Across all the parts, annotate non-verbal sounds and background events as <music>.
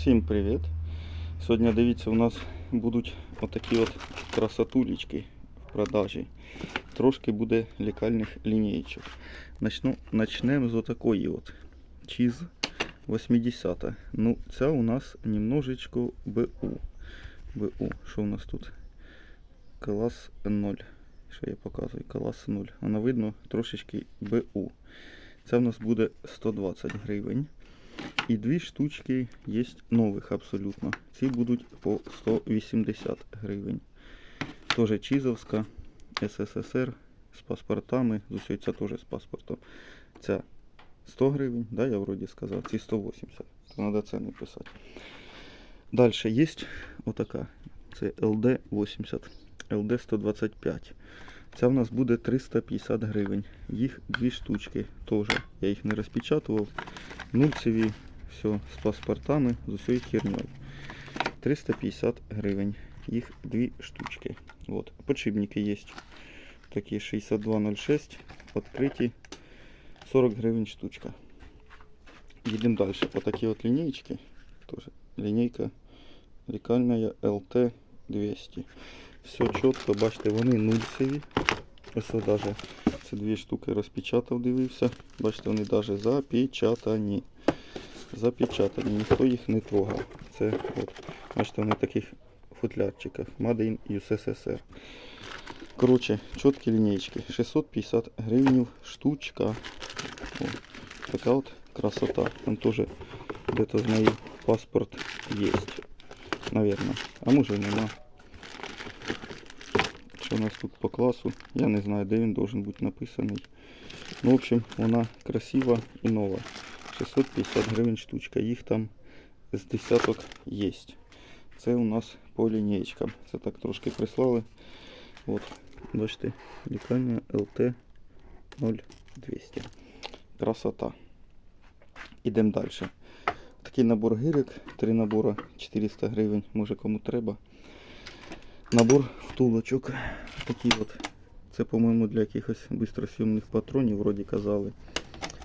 Всім привіт! Сьогодні дивіться, у нас будуть отакі от красотулечки в продажі. Трошки буде лікальних лінієчок. Начнемо з отакої от. Чіз 80. Ну, ця у нас немножечко БУ. БУ. Що у нас тут? Клас 0. Що я показую? Клас 0. Вона видно трошечки БУ. Це у нас буде 120 гривень. І дві штучки є нових абсолютно. Ці будуть по 180 гривень. Тоже Чізовська, СССР з паспортами. З ця теж з паспортом. Ця 100 гривень, да, я вроді сказав, ці 180. То треба це не писати. Далі є отака. Це LD 80, LD 125. Ця в нас буде 350 гривень. Їх дві штучки теж. Я їх не розпечатував. Нульцеві, все з паспортами, з усією херньою. 350 гривень. Їх дві штучки. Вот. Подшипники є. Такі 6206, відкриті. 40 гривень штучка. Їдемо далі. Отакі от лінійки. Тоже лінійка лікальна LT 200. Все чітко, бачите, вони нульцеві. Ось даже ці дві штуки розпечатав, дивився. Бачите, вони навіть запечатані. Запечатані, ніхто їх не трогав. Це от, бачите, вони в таких футлярчиках. Made in USSR. Коротше, чіткі лінійки. 650 гривень штучка. О, така от красота. Там теж де-то з нею паспорт є. Наверное. А може і нема. У нас тут по класу? Я не знаю, де він должен бути написаний. Ну, в общем, вона красива і нова. 650 гривень штучка. Їх там з десяток є. Це у нас по лінієчкам. Це так трошки прислали. От, бачите, лікальня LT 0200. Красота. Ідемо далі. Такий набор гирек, три набора 400 гривень, може кому треба. Набор втулочок. Такий от. Це, по-моєму, для якихось бистросйомних патронів, вроді казали.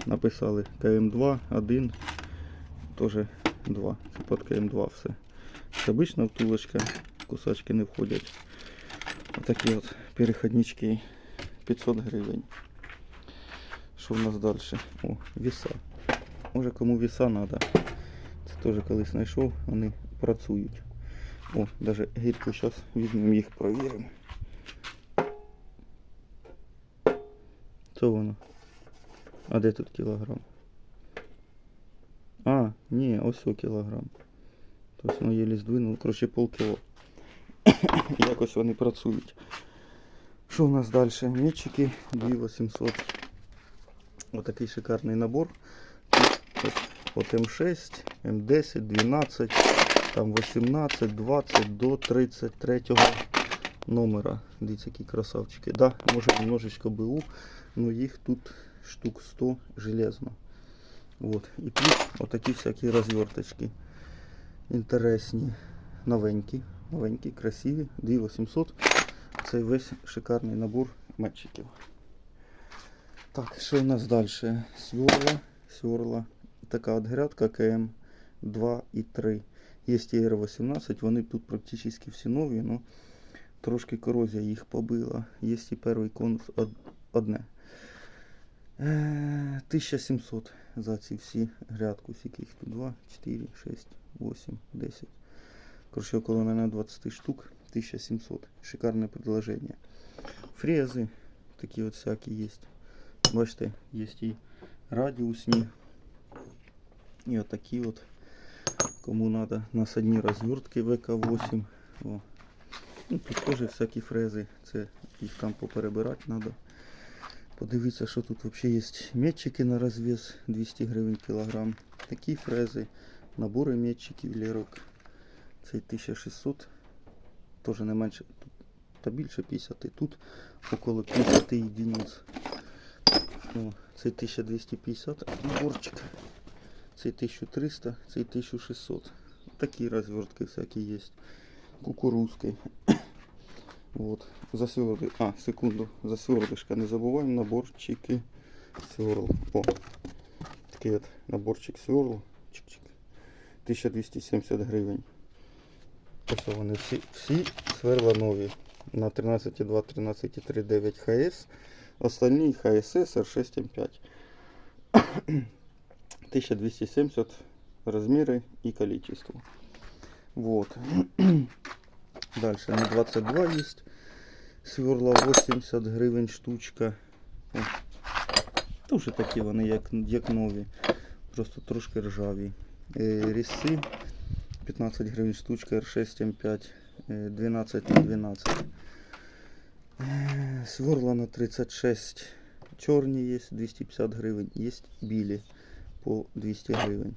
Написали КМ2, 1, теж 2. Це під КМ2 все. Це обична втулочка, кусачки не входять. Отакі от переходнички 500 гривень. Що в нас далі? О, віса. Може кому віса треба. Це теж колись знайшов, вони працюють. О, даже гірку зараз візьмемо їх провіримо. Це воно. А де тут кілограм? А, ні, ось о кілограм. Тобто воно єлі здвинуло, коротше полкіло. <coughs> Якось вони працюють. Що у нас далі? Мечики 2800. Отакий шикарний набор. От М6, М10, 12, там 18, 20 до 33 номера. Дивіться, які красавчики. Да, може немножечко БУ, но їх тут штук 100 железно. Вот. І плюс отакі всякі розверточки. Інтересні, новенькі, новенькі, красиві. 2800. Це весь шикарний набор метчиків. Так, що у нас далі? Сверла, сверла. Така от грядка КМ 2 і 3. Є і R18, вони тут практично всі нові, але трошки корозія їх побила. Є і перший конус одне. Е, 1700 за ці всі грядку, скільки тут 2, 4, 6, 8, 10. Короче, около, наверное, 20 штук. 1700. Шикарне предложение. Фрези такі от всякі є. Бачите, є і радіусні. І отакі от. Кому надо насадні розвертки ВК-8. О. Ну, тут теж всякі фрези. Це їх там поперебирати треба. Подивіться, що тут взагалі є метчики на розвес 200 гривень кілограм. Такі фрези, набори метчиків лірок. Цей 1600. Теж не менше, та більше 50. Тут около 50 единиць. О, цей 1250 наборчик. Цей 1300, цей 1600. Такі розвертки всякі є. Кукурузки. <coughs> Вот. Засверди. А, секунду. Засвердишка. Не забуваємо наборчики сверл. О. Такий от наборчик сверл. Чик-чик. 1270 гривень. Ось вони всі, всі сверла нові. На 13,2, 13,3, 9 ХС. Остальні ХСС R6 М5. 1270 размеры и количество. Вот. <clears throat> Дальше на 22 есть. Сверла 80 гривень штучка. О. Тоже такі вони, як, як нові. Просто трошки ржаві. Е, 15 гривень штучка R6 М5. е, 12 на 12. Е, Сверла на 36. Чорні є 250 гривень. Є білі по 200 гривень.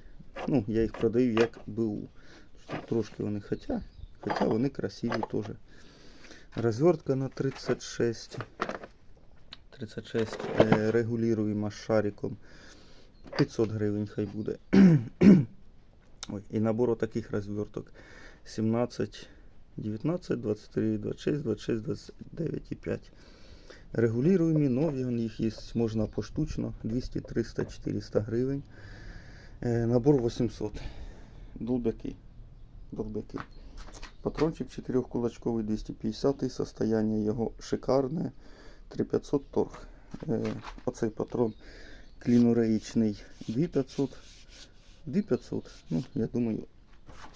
Ну, я їх продаю як БУ. Трошки вони хоча, хоча вони красиві теж. Розвертка на 36. 36 е, регулюємо шариком. 500 гривень хай буде. <clears throat> Ой, і набор таких розверток. 17, 19, 23, 26, 26, 29 і 5. Регулюємо, нові у них є, можна поштучно. 200, 300, 400 гривень. Е, Набор 800. Долбяки. Долбяки. Патрончик 4 кулачковий 250 состояние його шикарне. 3500 торг. Е, Оцей патрон клінореїчний 2500. 2500. Ну, я думаю,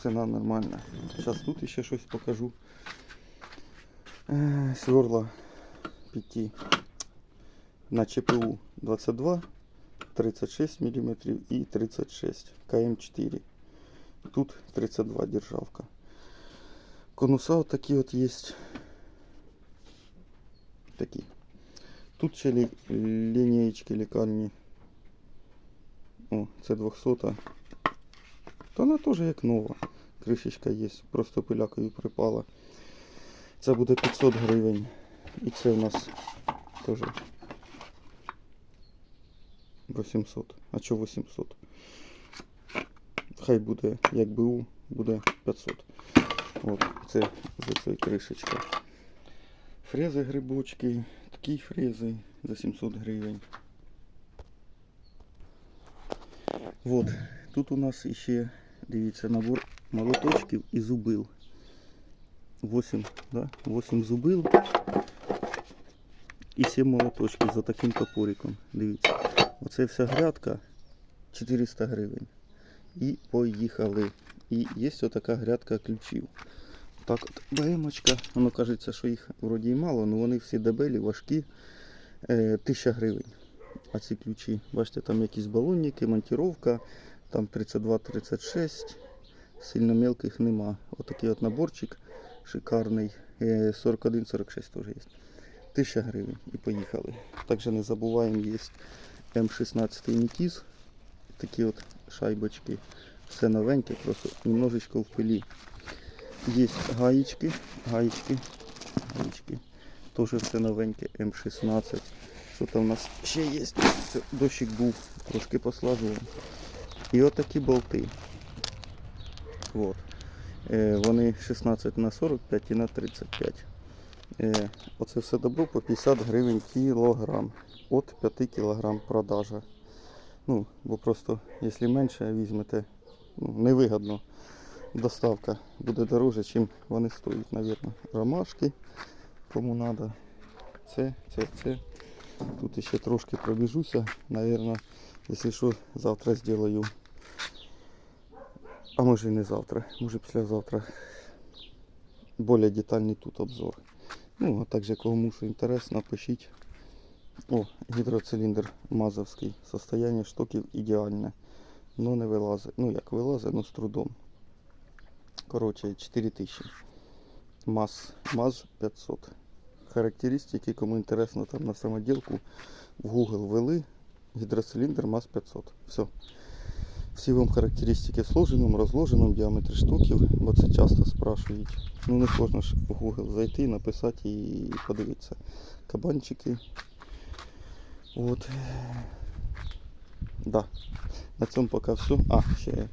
ціна нормальна. Зараз тут ще щось покажу. Сверла 5 на ЧПУ 22. 36 мм и 36 КМ4. Тут 32 державка. Конуса вот такие вот есть. Такие. Тут ще лі... лінієчки лікарні. О, це 200. Та вона теж як нова. Кришечка є, просто пилякою припала. Це буде 500 гривень. І це у нас теж 800. А чо 800? Хай буде, як БУ, буде 500. От, це за цією кришечка. Фрези грибочки, такі фрези за 700 гривень. Вот, тут у нас ще, дивіться, набор молоточків і зубил. 8, да? 8 зубил і 7 молоточків за таким топориком. Дивіться. Оце вся грядка 400 гривень. І поїхали. І є отака грядка ключів. Так от БМочка. Воно кажеться, що їх вроді і мало, але вони всі дебелі, важкі. Е, 1000 гривень. А ці ключі, бачите, там якісь балонники, монтировка, там 32-36. Сильно мелких нема. Отакий от наборчик шикарний. Е, 41-46 теж є. 1000 гривень і поїхали. Також не забуваємо, є М16 Нікіз. Такі от шайбочки. Все новеньке, просто немножечко в пилі. Є гаєчки, гаєчки, гаєчки. Теж все новеньке, М16. Що там у нас ще є? Це дощик був, трошки послажував. І отакі болти. От. Е, вони 16 на 45 і на 35. Е, оце все добро по 50 гривень кілограм. От 5 кілограм продажа. Ну, бо просто, якщо менше візьмете, ну, невигодно. Доставка буде дороже, чим вони стоять, навірно. Ромашки, кому треба. Це, це, це. Тут ще трошки пробіжуся. Навірно, якщо що, завтра зроблю. А може і не завтра, може післязавтра. Более детальний тут обзор. Ну, а також кому що інтересно, пишіть. О, гідроциліндр мазовський. Состояние штоків ідеальне. Но не вилазить. Ну як вилазить, ну з трудом. Коротше, 4000. МАЗ, МАЗ 500. Характеристики, кому інтересно там на самоділку, в Google ввели. Гідроциліндр МАЗ 500. Все. Всі вам характеристики в сложеному, розложеному діаметрі штуків, бо це часто спрашують. Ну не сложно ж в Google зайти, написати і подивитися. Кабанчики. От. Да. На цьому поки все. А, ще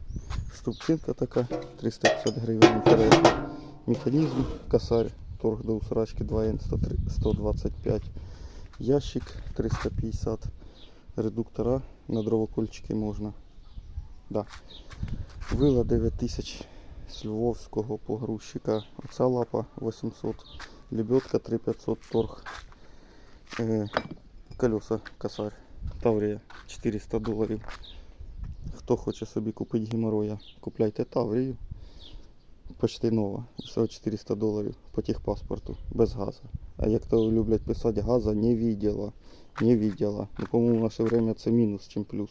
струбцинка така, 350 гривень інтересно. Механізм, косарь, торг до усрачки 2Н 125. Ящик 350. Редуктора на дровокольчики можна. Да. Вила 9000 з Львовського погрузчика. Оця лапа 800. Лебедка 3500 торг. Е, колеса косарь. Таврія 400 доларів. Хто хоче собі купити геморроя, купляйте Таврію. Почти нова. Всього 400 доларів по техпаспорту, без газу. А як то люблять писати, газа не видела. Не видела. Ну, по-моєму, в наше время це мінус, чим плюс.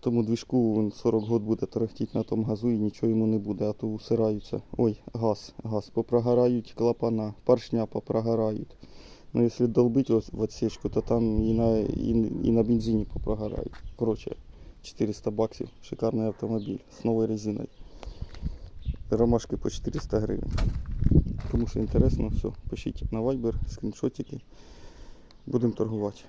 Тому двіжку він 40 год буде тарахтіти на тому газу і нічого йому не буде, а то усираються. Ой, газ, газ. Попрогорають клапана, поршня попрогорають. Ну, якщо долбить ось в отсечку, то там і на, і, і на бензині попрогорають. Коротше, 400 баксів, шикарний автомобіль з новою резиною. Ромашки по 400 гривень. Кому що інтересно, все, пишіть на Viber, скріншотики. Будемо торгувати.